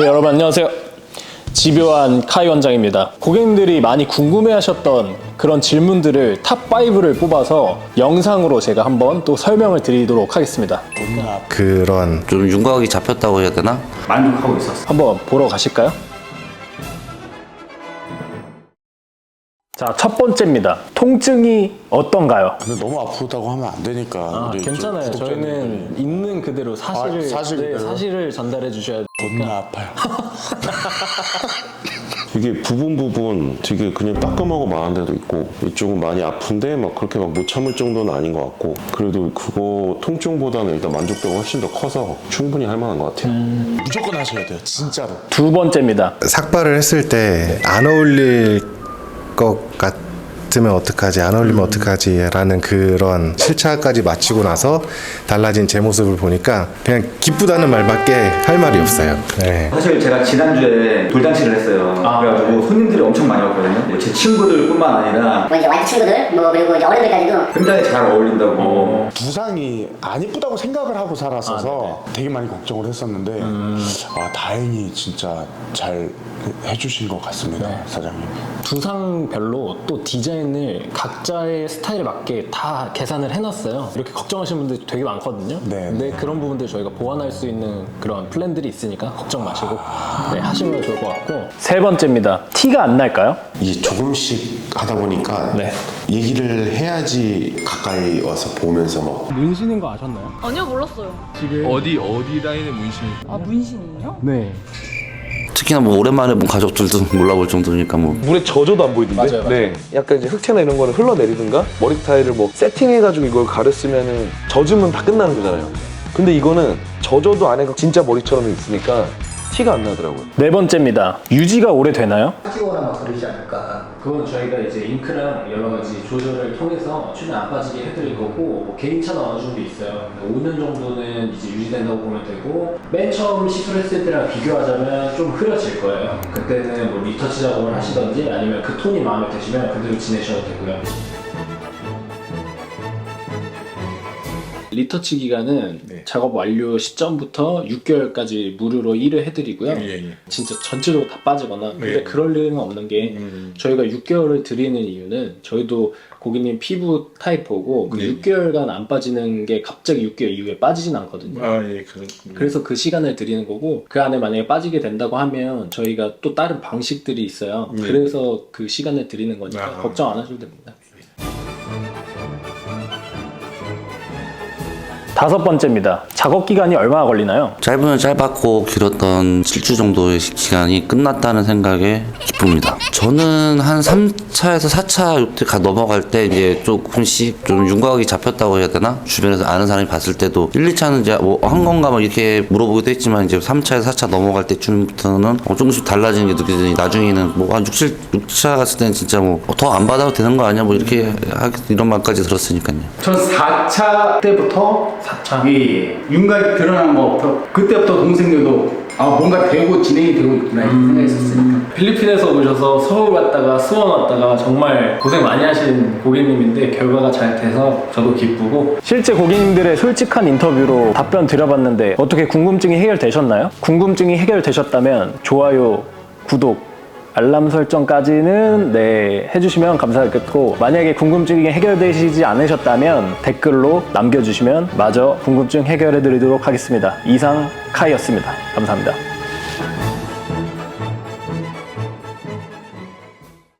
네, 여러분 안녕하세요. 집요한 카이 원장입니다. 고객님들이 많이 궁금해하셨던 그런 질문들을 탑 5를 뽑아서 영상으로 제가 한번 또 설명을 드리도록 하겠습니다. 그런 좀 윤곽이 잡혔다고 해야 되나? 만족하고 있었어. 한번 보러 가실까요? 자, 첫 번째입니다. 통증이 어떤가요? 근데 너무 아프다고 하면 안 되니까. 아, 우리 괜찮아요. 좀 구독자님들이 저희는 있는 그대로 사실을 아, 사실 네, 그대로? 사실을 전달해 주셔야 돼요. 겁나 아파요. 이게 부분 부분 되게 그냥 따끔하고 마한 데도 있고 이쪽은 많이 아픈데 막 그렇게 막 못 참을 정도는 아닌 것 같고 그래도 그거 통증보다는 일단 만족도가 훨씬 더 커서 충분히 할 만한 것 같아요. 무조건 하셔야 돼요. 진짜로. 두 번째입니다. 삭발을 했을 때 안 어울릴 것 같 으면 어떡하지 안 어울리면 어떡하지라는 그런 실차까지 마치고 나서 달라진 제 모습을 보니까 그냥 기쁘다는 말밖에 할 말이 없어요. 네. 사실 제가 지난주에 돌잔치를 했어요. 그래가지고 손님들이 엄청 많이 왔거든요. 뭐제 친구들뿐만 아니라 뭐 이제 와이프 친구들 뭐 그리고 이제 어른들까지도 굉장히 잘 어울린다고. 부상이 안 이쁘다고 생각을 하고 살았어서 되게 많이 걱정을 했었는데 아 다행히 진짜 잘 해주신 것 같습니다 사장님. 부상별로 또 디자인을 각자의 스타일에 맞게 다 계산을 해놨어요. 이렇게 걱정하시는 분들이 되게 많거든요. 네, 근데 네. 그런 부분들 저희가 보완할 수 있는 그런 플랜들이 있으니까 걱정 마시고 네, 하시면 좋을 것 같고 세 번째입니다. 티가 안 날까요? 이게 조금씩 하다 보니까 네. 얘기를 해야지 가까이 와서 보면서 막 문신인 거 아셨나요? 아니요 몰랐어요. 어디 어디 라인에 문신이 아 문신이에요? 네. 특히나 뭐 오랜만에 본 가족들도 몰라볼 정도니까 뭐 물에 젖어도 안 보이던데? 맞아요, 맞아요. 네. 약간 이제 흑채나 이런 거를 흘러내리든가 머리 스타일을 뭐 세팅해가지고 이걸 가렸으면은 젖으면 다 끝나는 거잖아요. 근데 이거는 젖어도 안에가 진짜 머리처럼 있으니까 티가 안 나더라고요. 네 번째입니다. 유지가 오래 되나요? 빠지거나 막 그러지 않을까. 그건 저희가 이제 잉크랑 여러 가지 조절을 통해서 최대한 안 빠지게 해드릴 거고 뭐 개인차는 어느 정도 있어요. 5년 정도는 이제 유지된다고 보면 되고 맨 처음 시술했을 때랑 비교하자면 좀 흐려질 거예요. 그때는 뭐 리터치 작업을 하시던지 아니면 그 톤이 마음에 드시면 그대로 지내셔도 되고요. 리터치 기간은 작업 완료 시점부터 6개월까지 무료로 일을 해드리고요. 진짜 전체적으로 다 빠지거나 근데 그럴 일은 없는 게 저희가 6개월을 드리는 이유는 저희도 고객님 피부 타입 보고 그 6개월간 안 빠지는 게 갑자기 6개월 이후에 빠지진 않거든요. 아 예, 그 그래서 그 시간을 드리는 거고 그 안에 만약에 빠지게 된다고 하면 저희가 또 다른 방식들이 있어요. 그래서 그 시간을 드리는 거니까 걱정 안 하셔도 됩니다. 다섯 번째입니다. 작업 기간이 얼마나 걸리나요? 짧으면 짧았고 길었던 7주 정도의 기간이 끝났다는 생각에 기쁩니다. 저는 한 3차에서 4차 요때 가 넘어갈 때 이제 조금씩 좀 윤곽이 잡혔다고 해야 되나? 주변에서 아는 사람이 봤을 때도 1, 2차는 이제 뭐 한 건가 막 이렇게 물어보기도 했지만 이제 3차에서 4차 넘어갈 때쯤부터는 어, 조금씩 달라지는 게 느껴지니 나중에는 뭐 한 6, 7, 6차 갔을 때는 진짜 뭐 더 안 받아도 되는 거 아니야? 뭐 이렇게 하, 이런 말까지 들었으니까요. 전 4차 때부터 4차 예, 예. 윤곽이 드러나는 거부터 그때부터 동생들도 아 뭔가 되고 진행이 되고 있구나 이런 생각이 있었으니까. 필리핀에서 오셔서 서울 왔다가 수원 왔다가 정말 고생 많이 하신 고객님인데 결과가 잘 돼서 저도 기쁘고. 실제 고객님들의 솔직한 인터뷰로 답변 드려봤는데 어떻게 궁금증이 해결되셨나요? 궁금증이 해결되셨다면 좋아요, 구독, 알람 설정까지는 네 해주시면 감사하겠고 만약에 궁금증이 해결되시지 않으셨다면 댓글로 남겨주시면 마저 궁금증 해결해드리도록 하겠습니다. 이상 카이였습니다. 감사합니다.